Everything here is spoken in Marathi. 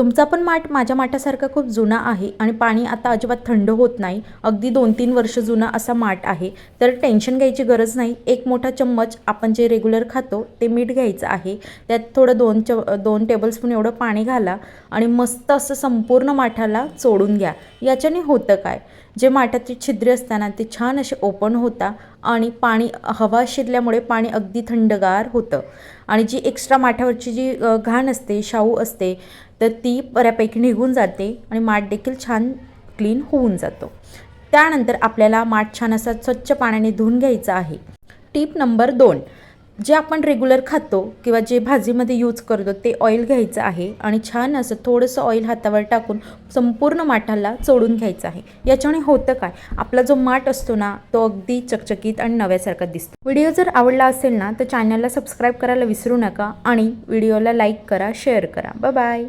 तुमचा पण माठ माझ्या माठासारखा खूप जुना आहे आणि पाणी आता अजिबात थंड होत नाही. अगदी दोन तीन वर्ष जुना असा माठ आहे. तर टेन्शन घ्यायची गरज नाही. एक मोठा चम्मच आपण जे रेग्युलर खातो ते मीठ घ्यायचं आहे. त्यात थोडं दोन च दोन टेबलस्पून एवढं पाणी घाला आणि मस्त असं संपूर्ण माठाला चोडून घ्या. याच्याने होतं काय? जे माठाची छिद्रे असताना ते छान असे ओपन होता आणि पाणी हवा शिरल्यामुळे पाणी अगदी थंडगार होतं. आणि जी एक्स्ट्रा माठावरची जी घाण असते शाऊ असते तर ती बऱ्यापैकी निघून जाते आणि माठ देखील छान क्लीन होऊन जातो. त्यानंतर आपल्याला माठ छान असा स्वच्छ पाण्याने धुवून घ्यायचा आहे. टीप नंबर दोन. जे आपण रेग्युलर खातो किंवा जे भाजीमध्ये यूज करतो ते ऑइल घ्यायचं आहे आणि छान असं थोडंसं ऑइल हातावर टाकून संपूर्ण माठाला चोडून घ्यायचं आहे. याच्याने होतं काय? आपला जो माठ असतो ना तो अगदी चकचकीत आणि नव्यासारखा दिसतो. व्हिडिओ जर आवडला असेल ना तर चॅनलला सबस्क्राईब करायला विसरू नका आणि व्हिडिओला लाईक करा शेअर करा. बाय